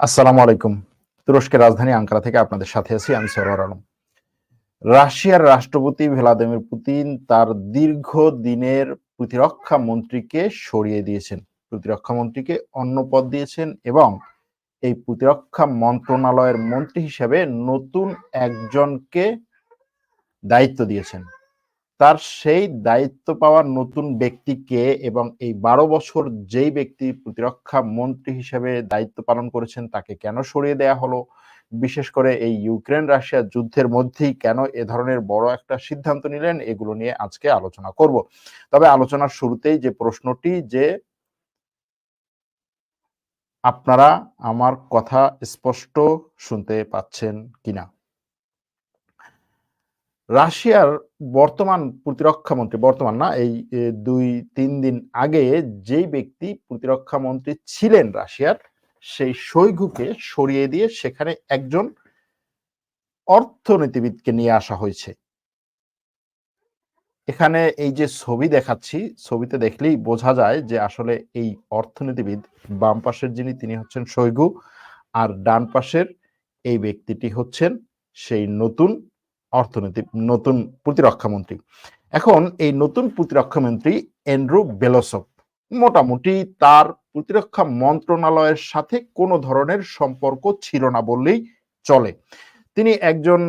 আসসালামু আলাইকুম। তুরস্কের রাজধানী আঙ্কারা থেকে আপনাদের সাথে আছি, আমি সরোয়ার আলম। রাশিয়ার রাষ্ট্রপতি ভ্লাদিমির পুতিন তার দীর্ঘ দিনের প্রতিরক্ষা মন্ত্রীকে সরিয়ে দিয়েছেন। প্রতিরক্ষা মন্ত্রীকে অন্য পদ দিয়েছেন এবং এই প্রতিরক্ষা মন্ত্রণালয়ের মন্ত্রী হিসেবে নতুন একজনকে দায়িত্ব দিয়েছেন। তার সেই দায়িত্ব পাওয়া নতুন ব্যক্তিকে এবং এই বারো বছর যেই ব্যক্তি প্রতিরক্ষা মন্ত্রী হিসেবে দায়িত্ব পালন করেছেন, তাকে কেন সরিয়ে দেয়া হলো? বিশেষ করে এই ইউক্রেন রাশিয়া যুদ্ধের মধ্যেই কেন এ ধরনের বড় একটা সিদ্ধান্ত নিলেন, এগুলো নিয়ে আজকে আলোচনা করব। তবে আলোচনার শুরুতেই যে প্রশ্নটি যে আপনারা আমার কথা স্পষ্ট শুনতে পাচ্ছেন কিনা। রাশিয়ার বর্তমান প্রতিরক্ষা মন্ত্রী, বর্তমান না, এই দুই, তিন দিন আগে যেই ব্যক্তি প্রতিরক্ষা মন্ত্রী ছিলেন রাশিয়ার, সেই শৈগুকে সরিয়ে দিয়ে সেখানে একজন অর্থনীতিবিদকে নিয়ে আসা হয়েছে। এখানে এই যে ছবি দেখাচ্ছি, ছবিতে দেখলেই বোঝা যায় যে আসলে এই অর্থনীতিবিদ, বাম পাশের যিনি, তিনি হচ্ছেন শৈগু, আর ডান পাশের এই ব্যক্তিটি হচ্ছেন সেই নতুন অর্থনীতি, নতুন প্রতিরক্ষা মন্ত্রী। এখন এই নতুন প্রতিরক্ষা মন্ত্রী এন্ড্রু বেলোসভ। মোটামুটি তার প্রতিরক্ষা মন্ত্রণালয়ের সাথে কোনো ধরনের সম্পর্ক ছিল না বললেই চলে। তিনি একজন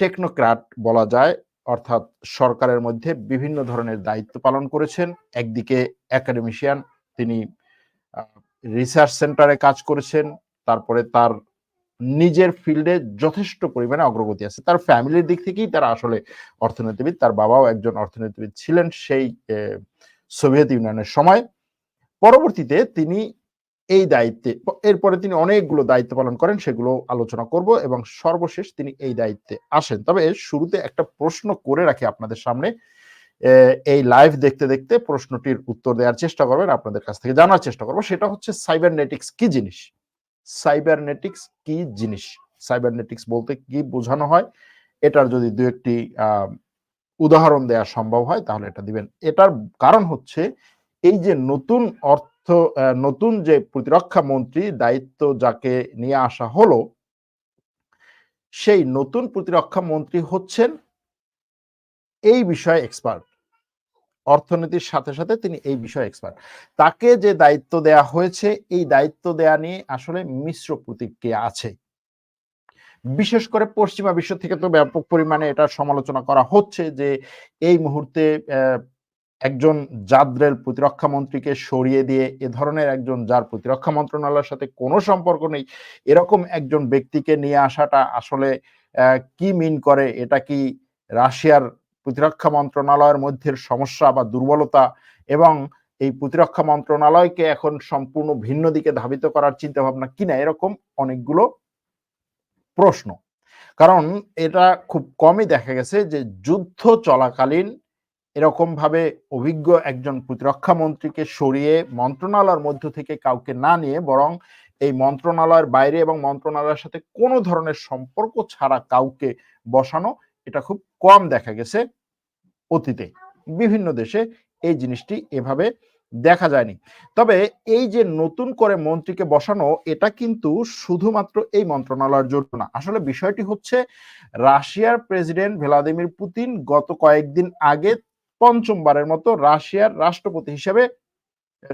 টেকনোক্রাট বলা যায়, অর্থাৎ সরকারের মধ্যে বিভিন্ন ধরনের দায়িত্ব পালন করেছেন। একদিকে একাডেমিশিয়ান তিনি রিসার্চ সেন্টারে কাজ করেছেন, তারপরে তার নিজের ফিল্ডে যথেষ্ট পরিমাণে অগ্রগতি আছে। তার ফ্যামিলির দিক থেকেই তারা আসলে অর্থনীতিবিদ, তার বাবাও একজন অর্থনীতিবিদ ছিলেন সেই সোভিয়েত ইউনিয়নের সময়। পরবর্তীতে তিনি এই দায়িত্বে, এরপরে তিনি অনেকগুলো দায়িত্ব পালন করেন, সেগুলো আলোচনা করব এবং সর্বশেষ তিনি এই দায়িত্বে আসেন। তবে শুরুতে একটা প্রশ্ন করে রাখি আপনাদের সামনে। এই লাইভ দেখতে দেখতে প্রশ্নটির উত্তর দেওয়ার চেষ্টা করবেন, আপনাদের কাছ থেকে জানার চেষ্টা করব। সেটা হচ্ছে সাইবারনেটিক্স কি জিনিস? সাইবারনেটিক্স কি জিনিস? সাইবারনেটিক্স বলতে কি বোঝানো হয়? এটার যদি দু একটি উদাহরণ দেওয়া সম্ভব হয়, তাহলে এটা দিবেন। এটার কারণ হচ্ছে, এই যে নতুন অর্থ নতুন যে প্রতিরক্ষা মন্ত্রী দায়িত্ব যাকে নিয়ে আসা হলো, সেই নতুন প্রতিরক্ষা মন্ত্রী হচ্ছেন এই বিষয়ে এক্সপার্ট অর্থনীতির সাথে সাথে তিনি এই বিষয়ে এক্সপার্ট তাকে যে দায়িত্ব দেয়া হয়েছে, এই দায়িত্ব দেয়া নিয়ে আসলে মিশ্র প্রতিক্রিয়া আছে। বিশেষ করে পশ্চিমা বিশ্ব থেকে তো ব্যাপক পরিমাণে এটা সমালোচনা করা হচ্ছে যে, এই মুহূর্তে একজন জাদ্রেল প্রতিরক্ষা মন্ত্রীকে সরিয়ে দিয়ে এ ধরনের একজন যার প্রতিরক্ষা মন্ত্রণালয়ের সাথে কোনো সম্পর্ক নেই, এরকম একজন ব্যক্তিকে নিয়ে আসাটা আসলে কি মিন করে? এটা কি রাশিয়ার প্রতিরক্ষা মন্ত্রণালয়ের মধ্যে সমস্যা বা দুর্বলতা এবং এই প্রতিরক্ষা মন্ত্রণালয়কে এখন সম্পূর্ণ ভিন্ন দিকে ধাবিত করার চিন্তা ভাবনা কিনা এরকম অনেকগুলো প্রশ্ন। কারণ এটা খুব কমই দেখা গেছে যে যুদ্ধ চলাকালীন এরকম ভাবে অভিজ্ঞ একজন প্রতিরক্ষা মন্ত্রীকে সরিয়ে মন্ত্রণালয়ের মধ্য থেকে কাউকে না নিয়ে বরং এই মন্ত্রণালয়ের বাইরে এবং মন্ত্রণালয়ের সাথে কোনো ধরনের সম্পর্ক ছাড়া কাউকে বসানো এটা খুব কম দেখা গেছে অতীতে। বিভিন্ন দেশে এই জিনিসটি এভাবে দেখা যায়নি। তবে এই যে নতুন করে মন্ত্রীকে বসানো, এটা কিন্তু শুধুমাত্র এই মন্ত্রণালয়ের জন্য না। আসলে বিষয়টি হচ্ছে, রাশিয়ার প্রেসিডেন্ট ভ্লাদিমির পুতিন গত কয়েকদিন আগে পঞ্চমবারের মতো রাশিয়ার রাষ্ট্রপতি হিসেবে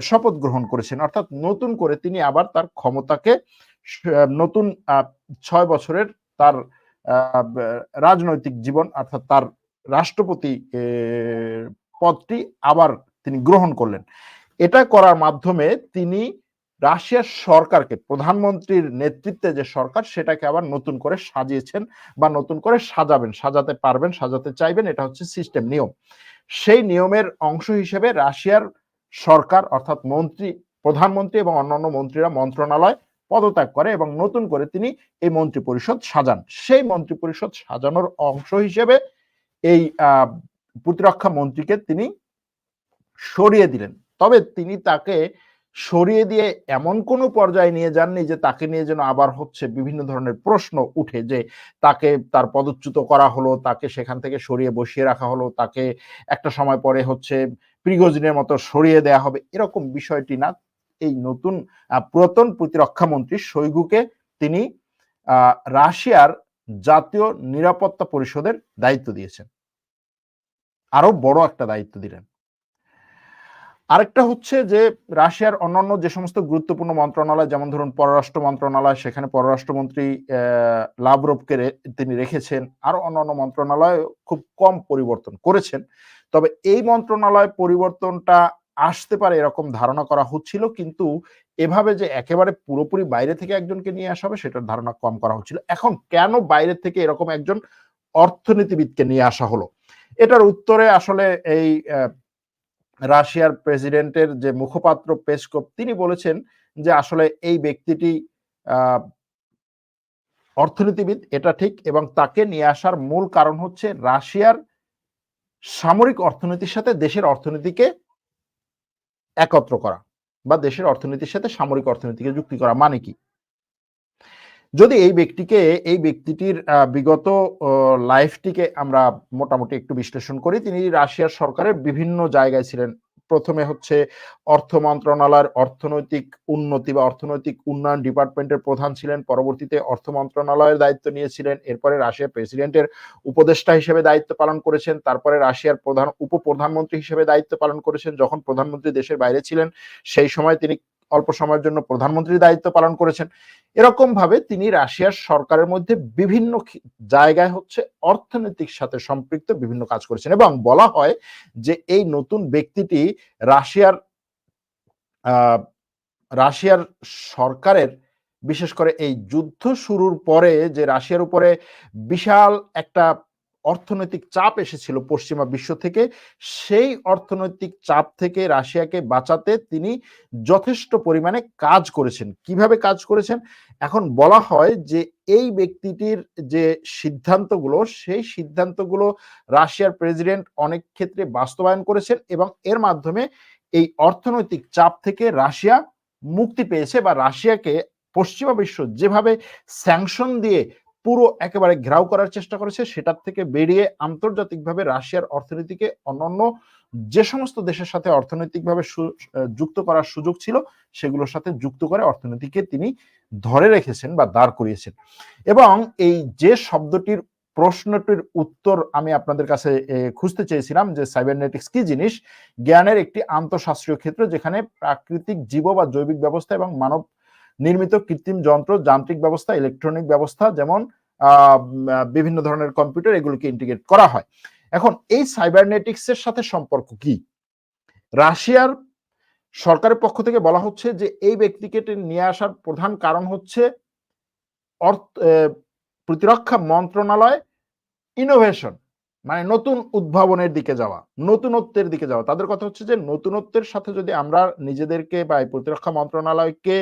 শপথ গ্রহণ করেছেন। অর্থাৎ নতুন করে তিনি আবার তার ক্ষমতাকে নতুন ছয় বছরের তার রাজনৈতিক জীবন অর্থাৎ তার রাষ্ট্রপতি পদটি আবার তিনি গ্রহণ করলেন। এটা করার মাধ্যমে তিনি রাশিয়ার সরকারকে, প্রধানমন্ত্রীর নেতৃত্বে যে সরকার, সেটাকে আবার নতুন করে সাজিয়েছেন বা নতুন করে সাজাবেন, সাজাতে পারবেন, সাজাতে চাইবেন, এটা হচ্ছে সিস্টেম নিয়ম। সেই নিয়মের অংশ হিসেবে রাশিয়ার সরকার অর্থাৎ মন্ত্রী, প্রধানমন্ত্রী এবং অন্যান্য মন্ত্রীরা মন্ত্রণালয় পদত্যাগ করে এবং নতুন করে তিনি এই মন্ত্রী পরিষদ সাজান। সেই মন্ত্রী পরিষদ সাজানোর অংশ হিসেবে এই প্রতিরক্ষা মন্ত্রীকে তিনি সরিয়ে দিলেন। তবে তিনি তাকে সরিয়ে দিয়ে এমন কোনো পর্যায়ে নিয়ে যাননি যে তাকে নিয়ে যেন আবার হচ্ছে বিভিন্ন ধরনের প্রশ্ন উঠে যে তাকে তার পদচ্যুত করা হলো, তাকে সেখান থেকে সরিয়ে বসিয়ে রাখা হলো, তাকে একটা সময় পরে হচ্ছে প্রিগোজিনের মতো সরিয়ে দেয়া হবে, এরকম বিষয়টি না। এই নতুন পুরাতন প্রতিরক্ষা মন্ত্রী শৈগুকে তিনি রাশিয়ার জাতীয় নিরাপত্তা পরিষদের দায়িত্ব দিয়েছেন। আরও বড় একটা দায়িত্ব দিলেন। আরেকটা হচ্ছে যে, রাশিয়ার অন্যান্য যে সমস্ত গুরুত্বপূর্ণ মন্ত্রণালয়, যেমন ধরুন পররাষ্ট্র মন্ত্রণালয়, সেখানে পররাষ্ট্রমন্ত্রী লাভরবকে তিনি রেখেছেন। আরও অন্যান্য মন্ত্রণালয় খুব কম পরিবর্তন করেছেন। তবে এই মন্ত্রণালয় পরিবর্তনটা আসতে পারে এরকম ধারণা করা হচ্ছিল, কিন্তু এভাবে যে একেবারে পুরোপুরি বাইরে থেকে একজনকে নিয়ে আসা হবে সেটার ধারণা কম করা হচ্ছিল। এখন কেন বাইরে থেকে এরকম একজন অর্থনীতিবিদকে নিয়ে আসা হলো? এটার উত্তরে আসলে এই রাশিয়ার প্রেসিডেন্টের যে মুখপাত্র পেসকপ তিনি বলেছেন যে আসলে এই ব্যক্তিটি অর্থনীতিবিদ, এটা ঠিক, এবং তাকে নিয়ে আসার মূল কারণ হচ্ছে রাশিয়ার সামরিক অর্থনীতির সাথে দেশের অর্থনীতিকে একত্র করা বা দেশের অর্থনীতির সাথে সামরিক অর্থনীতিকে যুক্তি করা মানে কি? যদি এই ব্যক্তিকে, এই ব্যক্তিটির বিগত লাইফটিকে আমরা মোটামুটি একটু বিশ্লেষণ করি, তিনি রাশিয়ার সরকারের বিভিন্ন জায়গায় ছিলেন। প্রথমে হচ্ছে অর্থ মন্ত্রণালয়ের অর্থনৈতিক উন্নতি বা অর্থনৈতিক উন্নয়ন ডিপার্টমেন্টের প্রধান ছিলেন, পরবর্তীতে অর্থ মন্ত্রণালয়ের দায়িত্ব নিয়েছিলেন, এরপরে রাশিয়ার প্রেসিডেন্টের উপদেষ্টা হিসেবে দায়িত্ব পালন করেছেন, তারপরে রাশিয়ার প্রধান, উপপ্রধানমন্ত্রী হিসেবে দায়িত্ব পালন করেছেন, যখন প্রধানমন্ত্রী দেশের বাইরে ছিলেন, সেই সময় তিনি অল্প সময়ের জন্য প্রধানমন্ত্রীর দায়িত্ব পালন করেছেন। এরকম ভাবে তিনি রাশিয়ার সরকারের মধ্যে বিভিন্ন জায়গায় হচ্ছে অর্থনৈতিক সাথে সম্পৃক্ত বিভিন্ন কাজ করেছেন এবং বলা হয় যে এই নতুন ব্যক্তিটি রাশিয়ার রাশিয়ার সরকারের, বিশেষ করে এই যুদ্ধ শুরুর পরে যে রাশিয়ার উপরে বিশাল একটা অর্থনৈতিক চাপ এসেছিল পশ্চিমা বিশ্ব থেকে। সেই অর্থনৈতিক চাপ থেকে রাশিয়াকে বাঁচাতে তিনি যথেষ্ট পরিমাণে কাজ করেছেন। কীভাবে কাজ করেছেন? এখন বলা হয় যে এই ব্যক্তিটির যে সিদ্ধান্তগুলো, সেই সিদ্ধান্তগুলো রাশিয়ার প্রেসিডেন্ট অনেক ক্ষেত্রে বাস্তবায়ন করেছেন এবং এর মাধ্যমে এই অর্থনৈতিক চাপ থেকে রাশিয়া মুক্তি পেয়েছে বা রাশিয়াকে পশ্চিমা বিশ্ব যেভাবে স্যাংশন দিয়ে পুরো একেবারে ঘেরাও করার চেষ্টা করেছে। সেটার থেকে বেরিয়ে আন্তর্জাতিকভাবে রাশিয়ার অর্থনীতিকে অন্যান্য যে সমস্ত দেশের সাথে অর্থনৈতিকভাবে যুক্ত করার সুযোগ ছিল, সেগুলোর সাথে যুক্ত করে অর্থনীতিকে তিনি ধরে রেখেছেন বা দাঁড় করিয়েছেন। এবং এই যে শব্দটির প্রশ্নটির উত্তর আমি আপনাদের কাছে খুঁজতে চেয়েছিলাম যে সাইবারনেটিক্স কি জিনিস, জ্ঞানের একটি আন্তঃশাস্ত্রীয় ক্ষেত্র যেখানে প্রাকৃতিক জীব বা জৈবিক ব্যবস্থা এবং মানব নির্মিত কৃত্রিম যন্ত্র, যান্ত্রিক ব্যবস্থা ইলেকট্রনিক ব্যবস্থা, যেমন বিভিন্ন ধরনের কম্পিউটার এগুলোকে ইন্টিগ্রেট করা হয়। এখন এই সাইবারনেটিক্স এর সাথে সম্পর্ক কি? রাশিয়ার সরকারের পক্ষ থেকে বলা হচ্ছে যে এই ব্যক্তিকে নিয়ে আসার প্রধান কারণ হচ্ছে অর্থ প্রতিরক্ষা মন্ত্রণালয় ইনোভেশন মানে নতুন উদ্ভাবনের দিকে যাওয়া, নতুনত্বের দিকে যাওয়া। তাদের কথা হচ্ছে যে নতুনত্বের সাথে যদি আমরা নিজেদেরকে বা প্রতিরক্ষা মন্ত্রণালয়কে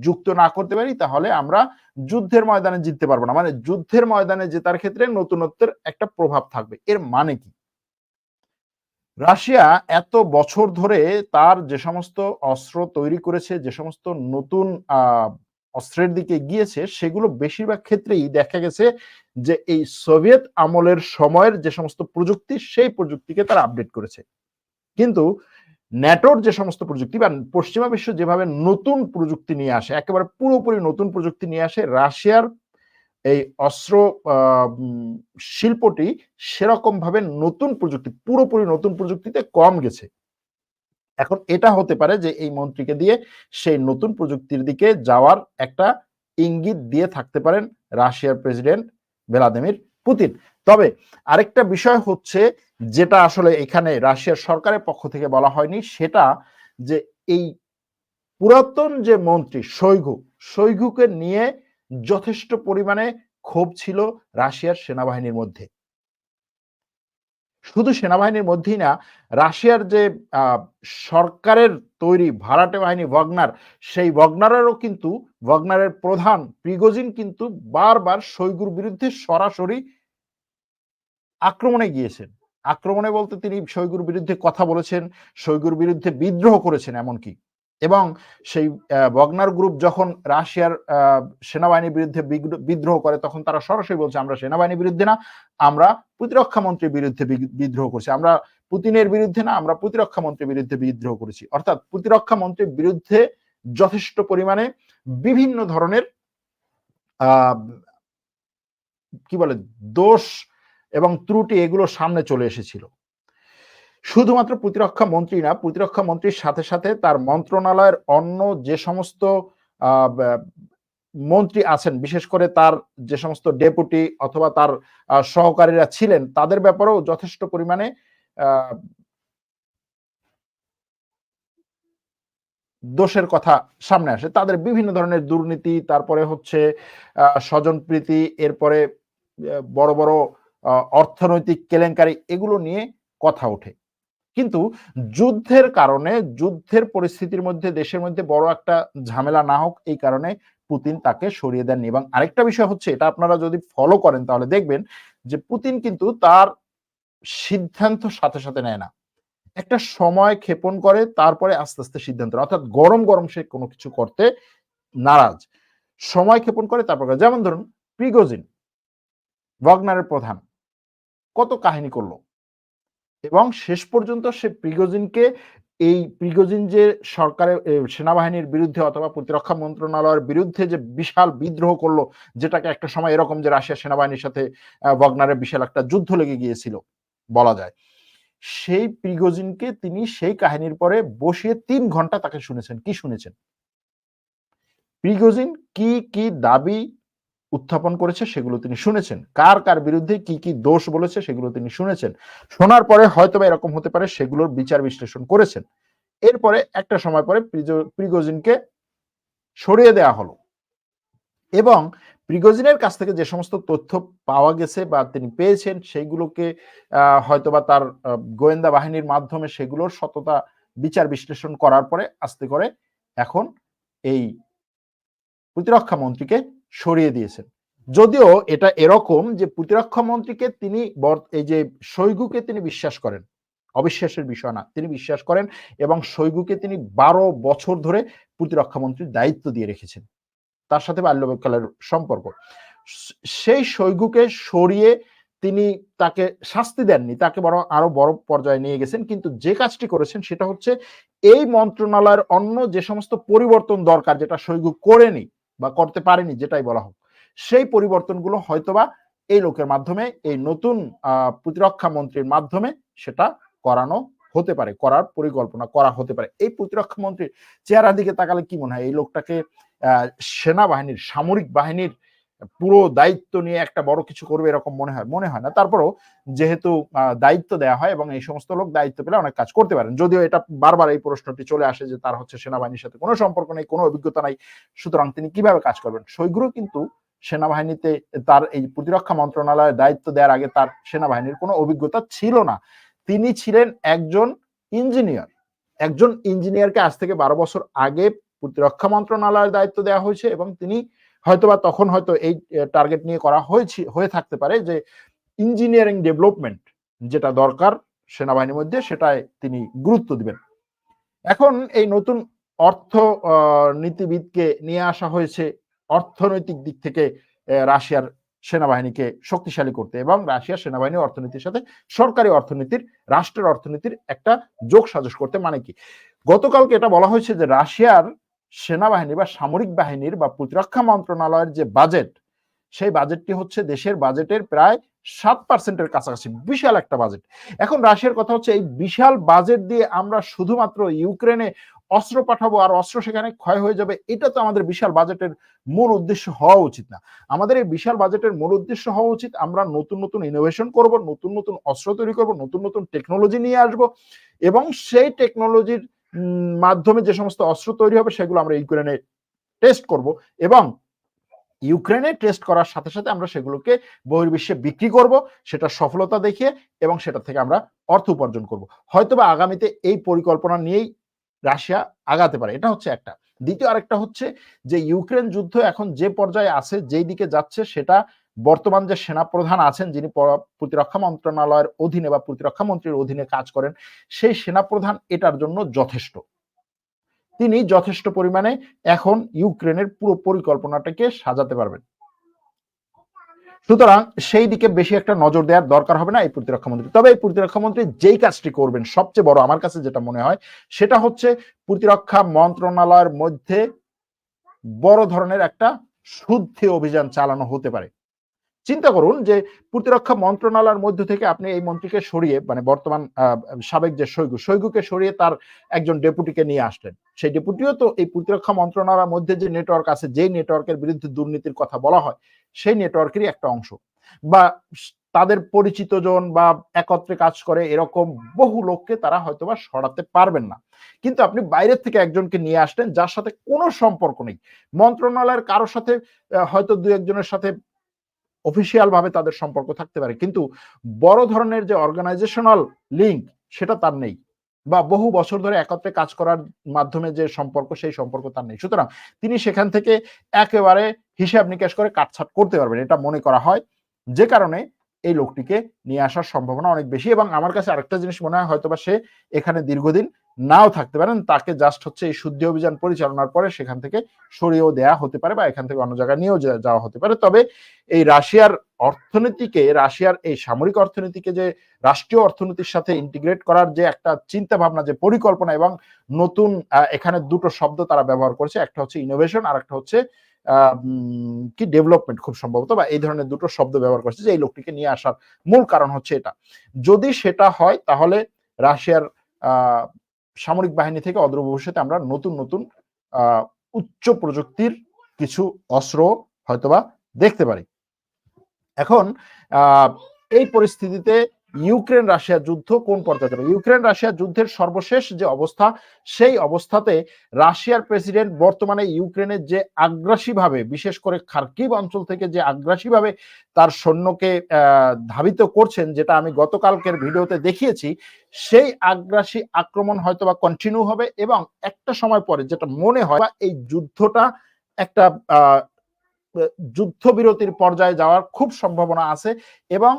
যুক্ত না করতে পারি, তাহলে আমরা যুদ্ধের ময়দানে জিততে পারব না। মানে যুদ্ধের ময়দানে জেতার ক্ষেত্রে নতুনত্বের একটা প্রভাব থাকবে। এর মানে কি? রাশিয়া এত বছর ধরে তার যে সমস্ত অস্ত্র তৈরি করেছে, যে সমস্ত নতুন অস্ত্রের দিকে গিয়েছে, সেগুলো বেশিরভাগ ক্ষেত্রেই দেখা গেছে যে এই সোভিয়েত আমলের সময়ের যে সমস্ত প্রযুক্তি, সেই প্রযুক্তিকে তারা আপডেট করেছে। কিন্তু ন্যাটোর যে সমস্ত প্রযুক্তি বা পশ্চিমা বিশ্ব যেভাবে নতুন প্রযুক্তি নিয়ে আসে, একেবারে পুরোপুরি নতুন প্রযুক্তি নিয়ে আসে, রাশিয়ার এই অস্ত্র শিল্পটি সেরকম ভাবে নতুন প্রযুক্তি, পুরোপুরি নতুন প্রযুক্তিতে কম গেছে। এখন এটা হতে পারে যে এই মন্ত্রীকে দিয়ে সেই নতুন প্রযুক্তির দিকে যাওয়ার একটা ইঙ্গিত দিয়ে থাকতে পারেন রাশিয়ার প্রেসিডেন্ট ভ্লাদিমির পুতিন। তবে আরেকটা বিষয় হচ্ছে যেটা আসলে এখানে রাশিয়ার সরকারের পক্ষ থেকে বলা হয়নি, সেটা যে এই পুরাতন যে মন্ত্রী শৈঘু, শৈঘুকে নিয়ে যথেষ্ট পরিমাণে ক্ষোভ ছিল রাশিয়ার সেনাবাহিনীর মধ্যে। শুধু সেনাবাহিনীর মধ্যেই না, রাশিয়ার যে সরকারের তৈরি ভাড়াটে বাহিনী ভগনার সেই ভগনারেরও কিন্তু ভগনারের প্রধান প্রিগোজিন কিন্তু বারবার শৈগুর বিরুদ্ধে সরাসরি আক্রমণে গিয়েছেন। আক্রমণে বলতে তিনি শৈগুর বিরুদ্ধে কথা বলেছেন শৈগুর বিরুদ্ধে বিদ্রোহ করেছেন এমনকি। এবং সেই বগনার গ্রুপ যখন রাশিয়ার সেনাবাহিনীর বিরুদ্ধে বিদ্রোহ করে, তখন তারা সরাসরি বলছে, আমরা সেনাবাহিনীর বিরুদ্ধে না, আমরা প্রতিরক্ষা মন্ত্রীর বিরুদ্ধে বিদ্রোহ করছি। আমরা পুতিনের বিরুদ্ধে না, আমরা প্রতিরক্ষা মন্ত্রীর বিরুদ্ধে বিদ্রোহ করেছি। অর্থাৎ প্রতিরক্ষা মন্ত্রীর বিরুদ্ধে যথেষ্ট পরিমাণে বিভিন্ন ধরনের কি বলে, দোষ এবং ত্রুটি এগুলো সামনে চলে এসেছিল। শুধুমাত্র প্রতিরক্ষা মন্ত্রী না, প্রতিরক্ষা মন্ত্রীর সাথে সাথে তার মন্ত্রণালয়ের অন্য যে সমস্ত মন্ত্রী আছেন, বিশেষ করে তার যে সমস্ত ডেপুটি অথবা তার সহকারীরা ছিলেন, তাদের ব্যাপারেও যথেষ্ট পরিমাণে দোষের কথা সামনে আসে। তাদের বিভিন্ন ধরনের দুর্নীতি, তারপরে হচ্ছে স্বজনপ্রীতি, এরপরে বড় বড় অর্থনৈতিক কেলেঙ্কারি, এগুলো নিয়ে কথা ওঠে। কিন্তু যুদ্ধের কারণে, যুদ্ধের পরিস্থিতির মধ্যে, দেশের মধ্যে বড় একটা ঝামেলা না হোক, এই কারণে পুতিন তাকে সরিয়ে দেননি। এবং আরেকটা বিষয় হচ্ছে, এটা আপনারা যদি ফলো করেন তাহলে দেখবেন যে পুতিন কিন্তু তার সিদ্ধান্ত সাথে সাথে নেয় না। একটা সময় ক্ষেপণ করে, তারপরে আস্তে আস্তে সিদ্ধান্ত অর্থাৎ গরম গরম সে কোনো কিছু করতে নারাজ। সময় ক্ষেপণ করে, তারপর যেমন ধরুন প্রিগোজিন ওয়াগনারের প্রধান। কত কাহিনী করল? এবং শেষ পর্যন্ত সে প্রিগোজিনকে এই প্রিগোজিন যে সরকারের সেনাবাহিনীর বিরুদ্ধে অথবা প্রতিরক্ষা মন্ত্রণালয়ের বিরুদ্ধে যে বিশাল বিদ্রোহ করল, যেটাকে একটা সময় এরকম যে রাশিয়া সেনাবাহিনীর সাথে ওয়াগনারের বিশাল একটা যুদ্ধ লেগে গিয়েছিল, বলা যায়। সেই প্রিগোজিনকে তিনি সেই কাহিনীর পরে বসিয়ে তিন ঘণ্টা তাকে শুনেছেন। কি শুনেছেন? প্রিগোজিন কি কি দাবি উত্থাপন করেছে সেগুলো তিনি শুনেছেন। কার কার বিরুদ্ধে কি কি দোষ বলেছে সেগুলো তিনি শুনেছেন। শোনার পরে হয়তো বা এরকম হতে পারে সেগুলোর বিচার বিশ্লেষণ করেছেন। এরপরে একটা সময় পরে প্রিগোজিনকে সরিয়ে দেওয়া হলো। এবং প্রিগোজিনের কাছ থেকে যে সমস্ত তথ্য পাওয়া গেছে বা তিনি পেয়েছেন সেইগুলোকে হয়তোবা তার গোয়েন্দা বাহিনীর মাধ্যমে সেগুলোর সততা বিচার বিশ্লেষণ করার পরে আস্তে করে এখন এই প্রতিরক্ষা মন্ত্রীকে সরিয়ে দিয়েছেন। যদিও এটা এরকম যে প্রতিরক্ষা মন্ত্রীকে তিনি এই যে শৈগুকে তিনি বিশ্বাস করেন, অবিশ্বাসের বিষয় না, তিনি বিশ্বাস করেন এবং শৈগুকে তিনি বারো বছর ধরে প্রতিরক্ষা মন্ত্রীর দায়িত্ব দিয়ে রেখেছেন। তার সাথে বাল্যকালের সম্পর্ক। সেই শৈগুকে সরিয়ে তিনি তাকে শাস্তি দেননি, তাকে বরং আরও বড় পর্যায়ে নিয়ে গেছেন, কিন্তু যে কাজটি করেছেন সেটা হচ্ছে এই মন্ত্রণালয়ের অন্য যে সমস্ত পরিবর্তন দরকার যেটা শৈগু করেনি বা করতে পারেনি, যেটাই বলা হোক। সেই পরিবর্তনগুলো হয়তোবা এই লোকের মাধ্যমে, এই নতুন প্রতিরক্ষা মন্ত্রীর মাধ্যমে সেটা করানো হতে পারে, করার পরিকল্পনা করা হতে পারে। এই প্রতিরক্ষা মন্ত্রীর চেহারার দিকে তাকালে কি মনে হয়? এই লোকটাকে সেনাবাহিনীর, সামরিক বাহিনীর পুরো দায়িত্ব নিয়ে একটা বড় কিছু করবে এরকম মনে হয় মনে হয় না। তারপরও যেহেতু দায়িত্ব দেওয়া হয় এবং এই সমস্ত লোক দায়িত্ব পেলে অনেক কাজ করতে পারেন। যদিও এটা বারবার এই প্রশ্নটি চলে আসে যে তার হচ্ছে সেনাবাহিনীর সাথে কোনো সম্পর্ক নেই, কোনো অভিজ্ঞতা নাই। সুতরাং তিনি কীভাবে কাজ করবেন? সৈগুরু কিন্তু সেনাবাহিনীতে তার এই প্রতিরক্ষা মন্ত্রণালয়ের দায়িত্ব দেওয়ার আগে তার সেনাবাহিনীর কোনো অভিজ্ঞতা ছিল না। তিনি ছিলেন একজন ইঞ্জিনিয়ার। একজন ইঞ্জিনিয়ারকে আজ থেকে বারো বছর আগে প্রতিরক্ষা মন্ত্রণালয়ের দায়িত্ব দেওয়া হয়েছে এবং তিনি হয়তোবা তখন হয়তো এই টার্গেট নিয়ে করা হয়েছে, হয়ে থাকতে পারে যে ইঞ্জিনিয়ারিং ডেভেলপমেন্ট যেটা দরকার সেনাবাহিনীর মধ্যে সেটাই তিনি গুরুত্ব দিবেন। এখন এই নতুন অর্থ নীতিবিদকে নিয়ে আসা হয়েছে অর্থনৈতিক দিক থেকে রাশিয়ার সেনাবাহিনীকে শক্তিশালী করতে এবং রাশিয়ার সেনাবাহিনী অর্থনীতির সাথে সরকারি অর্থনীতির, রাষ্ট্রের অর্থনীতির একটা যোগ সাজস করতে মানে কি? গতকালকে এটা বলা হয়েছে যে রাশিয়ার সেনাবাহিনী বা সামরিক বাহিনীর বা প্রতিরক্ষা মন্ত্রণালয়ের যে বাজেট সেই বাজেটটি হচ্ছে দেশের বাজেটের প্রায় সাত পার্সেন্টের কাছাকাছি, বিশাল একটা বাজেট এখন রাশিয়ার কথা হচ্ছে এই বিশাল বাজেট দিয়ে আমরা শুধুমাত্র ইউক্রেনে অস্ত্র পাঠাবো আর অস্ত্র সেখানে ক্ষয় হয়ে যাবে, এটা তো আমাদের বিশাল বাজেটের মূল উদ্দেশ্য হওয়া উচিত না। আমাদের এই বিশাল বাজেটের মূল উদ্দেশ্য হওয়া উচিত, আমরা নতুন নতুন ইনোভেশন করব, নতুন নতুন অস্ত্র তৈরি করব, নতুন নতুন টেকনোলজি নিয়ে আসব এবং সেই টেকনোলজির মাধ্যমে যে সমস্ত অস্ত্র তৈরি হবে সেগুলো আমরা ইউক্রেনে টেস্ট করব এবং ইউক্রেনে টেস্ট করার সাথে সাথে আমরা সেগুলোকে বহির্বিশ্বে বিক্রি করব, সেটা সফলতা দেখিয়ে এবং সেটা থেকে আমরা অর্থ উপার্জন করব। হয়তোবা আগামীতে এই পরিকল্পনা নিয়েই রাশিয়া আগাতে পারে, এটা হচ্ছে একটা। দ্বিতীয় আরেকটা হচ্ছে যে ইউক্রেন যুদ্ধ এখন যে পর্যায়ে আছে, যেই দিকে যাচ্ছে, সেটা বর্তমান যে সেনা প্রধান আছেন, যিনি প্রতিরক্ষা মন্ত্রণালয়ের অধীনে বা প্রতিরক্ষা মন্ত্রীর অধীনে কাজ করেন, সেই সেনা প্রধান এটার জন্য যথেষ্ট। তিনি যথেষ্ট পরিমাণে এখন ইউক্রেনের পুরো পরিকল্পনাটাকে সাজাতে পারবেন। সুতরাং সেই দিকে বেশি একটা নজর দেওয়ার দরকার হবে না এই প্রতিরক্ষা মন্ত্রী। তবে এই প্রতিরক্ষা মন্ত্রী যেই কাজটি করবেন, সবচেয়ে বড় আমার কাছে যেটা মনে হয়, সেটা হচ্ছে প্রতিরক্ষা মন্ত্রণালয়ের মধ্যে বড় ধরনের একটা শুদ্ধি অভিযান চালানো হতে পারে। চিন্তা করুন যে প্রতিরক্ষা মন্ত্রণালয়ের মধ্য থেকে আপনি এই মন্ত্রীকে সরিয়ে মানে বর্তমান সাবেক যে সৈগু সৈগুকে সরিয়ে তার একজন ডেপুটিকে নিয়ে আসলেন। সেই ডেপুটিও তো এই প্রতিরক্ষা মন্ত্রণালয়ের মধ্যে যে নেটওয়ার্ক আছে, যেই নেটওয়ার্কের বিরুদ্ধে দুর্নীতির কথা বলা হয়, সেই নেটওয়ার্কেরই একটা অংশ। বা তাদের পরিচিত জন বা একত্রে কাজ করে এরকম বহু লোককে তারা হয়তোবা সরাতে পারবেন না। কিন্তু আপনি বাইরের থেকে একজনকে নিয়ে আসলেন, যার সাথে কোনো সম্পর্ক নেই। মন্ত্রণালয়ের কারোর সাথে হয়তো দু একজনের সাথে ভাবে তাদের সম্পর্ক থাকতে পারে। কিন্তু বড় ধরনের যে অর্গানাইজেশনাল লিঙ্ক সেটা তার নেই বা বহু বছর ধরে একত্রে কাজ করার মাধ্যমে যে সম্পর্ক, সেই সম্পর্ক তার নেই। সুতরাং তিনি সেখান থেকে একেবারে হিসাব নিকাশ করে কাটছাট করতে পারবেন, এটা মনে করা হয়। যে কারণে এই লোকটিকে নিয়ে আসার সম্ভাবনা অনেক বেশি এবং আমার কাছে আরেকটা জিনিস মনে হয়, হয়তোবা সে এখানে দীর্ঘদিন নাও থাকতে পারেন, তাকে জাস্ট হচ্ছে এই শুদ্ধি অভিযান পরিচালনার পরে সেখান থেকে সরিয়েও দেয়া হতে পারে বা এখান থেকে অন্য জায়গায় নিয়েও যাওয়া হতে পারে। তবে এই রাশিয়ার অর্থনীতিকে, রাশিয়ার এই সামরিক অর্থনীতিকে যে রাষ্ট্রীয় অর্থনীতির সাথে ইন্টিগ্রেট করার যে একটা চিন্তা ভাবনা যে পরিকল্পনা এবং নতুন এখানে দুটো শব্দ তারা ব্যবহার করছে, একটা হচ্ছে ইনোভেশন আর একটা হচ্ছে কি ডেভেলপমেন্ট খুব সম্ভবত বা এই ধরনের দুটো শব্দ ব্যবহার করছে যে এই লোকটিকে নিয়ে আসার মূল কারণ হচ্ছে এটা। যদি সেটা হয় তাহলে রাশিয়ার সামরিক বাহিনী থেকে অদূর ভবিষ্যতে আমরা নতুন নতুন উচ্চ প্রযুক্তির কিছু অস্ত্র হয়তোবা দেখতে পারি। এখন এই পরিস্থিতিতে ইউক্রেন রাশিয়া যুদ্ধ কোন পর্যায়ে যাবে ইউক্রেন রাশিয়া যুদ্ধের সর্বশেষ যে অবস্থা, সেই অবস্থাতে রাশিয়ার প্রেসিডেন্ট বর্তমানে ইউক্রেনের যে আগ্রাসীভাবে, বিশেষ করে খার্কিব অঞ্চল থেকে যে আগ্রাসীভাবে তার সৈন্যকে ধাবিত করছেন, যেটা আমি গতকালকের ভিডিওতে দেখিয়েছি, সেই আগ্রাসী আক্রমণ হয়তো বা কন্টিনিউ হবে এবং একটা সময় পরে যেটা মনে হয় এই যুদ্ধটা একটা যুদ্ধবিরতির পর্যায়ে যাওয়ার খুব সম্ভাবনা আছে এবং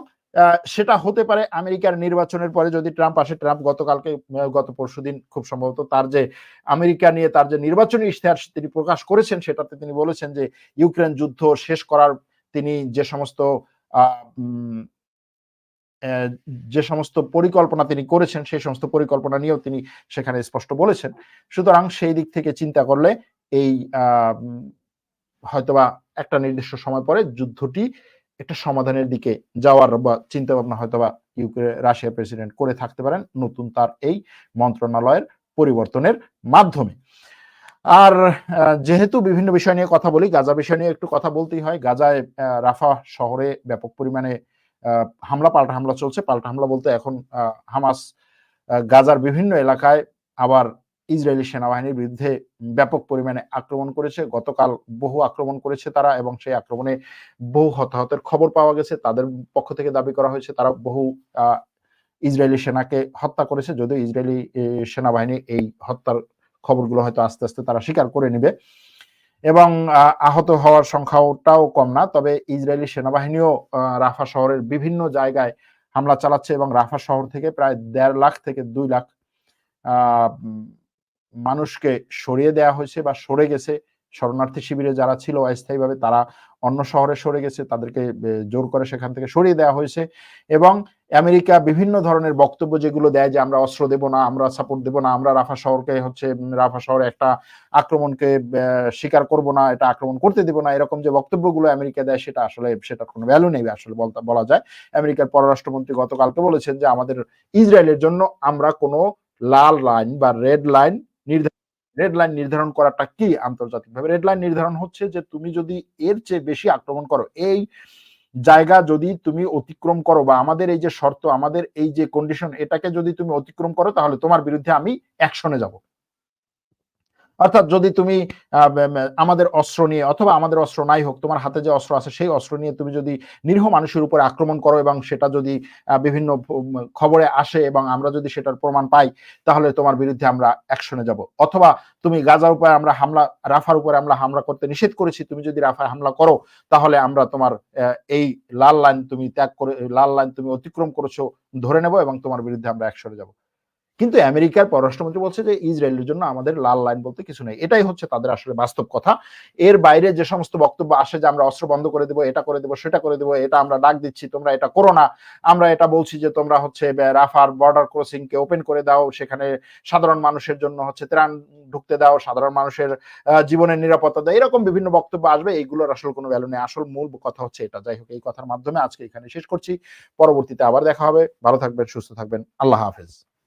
সেটা হতে পারে আমেরিকার নির্বাচনের পরে যদি ট্রাম্প আসে, ট্রাম্প গতকালকে গত পরশু দিন খুব সম্ভবত তার যে আমেরিকা নিয়ে তার যে নির্বাচনী ইশতেহার তিনি প্রকাশ করেছেন, সেটাতে তিনি বলেছেন যে ইউক্রেন যুদ্ধ শেষ করার তিনি যে সমস্ত যে সমস্ত পরিকল্পনা তিনি করেছেন, সেই সমস্ত পরিকল্পনা নিয়েও তিনি সেখানে স্পষ্ট বলেছেন। সুতরাং সেই দিক থেকে চিন্তা করলে এই হয়তোবা একটা নির্দিষ্ট সময় পরে যুদ্ধটি একটা সমাধানের দিকে যাওয়ার বা চিন্তা ভাবনা হয়তো বা ইউক্রেন রাশিয়ার প্রেসিডেন্ট করে থাকতে পারেন নতুন তার এই মন্ত্রণালয়ের পরিবর্তনের মাধ্যমে। আর যেহেতু বিভিন্ন বিষয় নিয়ে কথা বলি, গাজা বিষয় নিয়ে একটু কথা বলতেই হয়। গাজায় রাফা শহরে ব্যাপক পরিমাণে হামলা, পাল্টা হামলা চলছে। পাল্টা হামলা বলতে এখন হামাস গাজার বিভিন্ন এলাকায় আবার ইসরায়েলি সেনাবাহিনীর বিরুদ্ধে ব্যাপক পরিমাণে আক্রমণ করেছে। গতকাল বহু আক্রমণ করেছে তারা এবং সেই আক্রমণে বহু হতাহতের খবর পাওয়া গেছে। তাদের পক্ষ থেকে দাবি করা হয়েছে তারা বহু ইসরায়েলি সেনাকে হত্যা করেছে। যদিও ইসরায়েলি সেনাবাহিনী এই হত্যার খবরগুলো হয়তো আস্তে আস্তে তারা স্বীকার করে নিবে। এবং আহত হওয়ার সংখ্যাটাও কম না। তবে ইসরায়েলি সেনাবাহিনীও রাফা শহরের বিভিন্ন জায়গায় হামলা চালাচ্ছে এবং রাফা শহর থেকে প্রায় দেড় লাখ থেকে দুই লাখ মানুষকে সরিয়ে দেওয়া হয়েছে বা সরে গেছে। শরণার্থী শিবিরে যারা ছিল অস্থায়ীভাবে তারা অন্য শহরে সরে গেছে, তাদেরকে জোর করে সেখান থেকে সরিয়ে দেওয়া হয়েছে এবং আমেরিকা বিভিন্ন ধরনের বক্তব্য যেগুলো দেয় যে আমরা অস্ত্র দেব না, আমরা সাপোর্ট দেব না, আমরা রাফা শহরকে হচ্ছে রাফা শহরে একটা আক্রমণকে স্বীকার করব না, এটা আক্রমণ করতে দেব না, এরকম যে বক্তব্যগুলো আমেরিকা দেয় সেটা আসলে সেটা কোনো ভ্যালু নেই আসলে বলা যায়। আমেরিকার পররাষ্ট্রমন্ত্রী গতকালকে বলেছেন যে আমাদের ইসরায়েলের জন্য আমরা কোনো লাল লাইন বা রেড লাইন নির্ধারণ রেড লাইন নির্ধারণ করাটা কি আন্তর্জাতিকভাবে? রেড লাইন নির্ধারণ হচ্ছে যে তুমি যদি এর চেয়ে বেশি আক্রমণ করো, এই জায়গা যদি তুমি অতিক্রম করো বা আমাদের এই যে শর্ত, আমাদের এই যে কন্ডিশন এটাকে যদি তুমি অতিক্রম করো, তাহলে তোমার বিরুদ্ধে আমি অ্যাকশনে যাব। অর্থাৎ যদি তুমি আমাদের অস্ত্র নিয়ে, অথবা আমাদের অস্ত্র নাই হোক, তোমার হাতে যে অস্ত্র আছে, সেই অস্ত্র নিয়ে তুমি যদি নিরীহ মানুষের উপরে আক্রমণ করো এবং সেটা যদি বিভিন্ন খবরে আসে এবং আমরা যদি সেটার প্রমাণ পাই, তাহলে তোমার বিরুদ্ধে আমরা অ্যাকশনে যাব। অথবা তুমি গাজার উপরে আমরা হামলা, রাফার উপরে আমরা হামলা করতে নিষেধ করেছি, তুমি যদি রাফায় হামলা করো, তাহলে আমরা তোমার এই লাল লাইন তুমি ত্যাগ করে, লাল লাইন তুমি অতিক্রম করেছ, ধরে নেব এবং তোমার বিরুদ্ধে আমরা অ্যাকশনে যাব। কিন্তু আমেরিকার পররাষ্ট্রমন্ত্রী বলছে যে ইসরায়েলের জন্য আমাদের লাল লাইন বলতে কিছু নেই। এটাই হচ্ছে তাদের আসলে বাস্তব কথা। এর বাইরে যে সমস্ত বক্তব্য আসে যে আমরা অস্ত্র বন্ধ করে দেবো, এটা করে দেবো, সেটা করে দেবো, এটা আমরা ডাক দিচ্ছি, তোমরা এটা করো না। আমরা এটা বলছি যে তোমরা হচ্ছে রাফার বর্ডার ক্রসিং কে ওপেন করে দাও, সেখানে সাধারণ মানুষের জন্য হচ্ছে ত্রাণ ঢুকতে দাও, সাধারণ মানুষের জীবনের নিরাপত্তা দাও, এরকম বিভিন্ন বক্তব্য আসবে, এইগুলোর আসলে কোনো ভ্যালু নেই। আসল মূল কথা হচ্ছে এটা। যাই হোক, এই কথার মাধ্যমে আজকে এখানে শেষ করছি। পরবর্তীতে আবার দেখা হবে। ভালো থাকবেন, সুস্থ থাকবেন। আল্লাহ হাফেজ।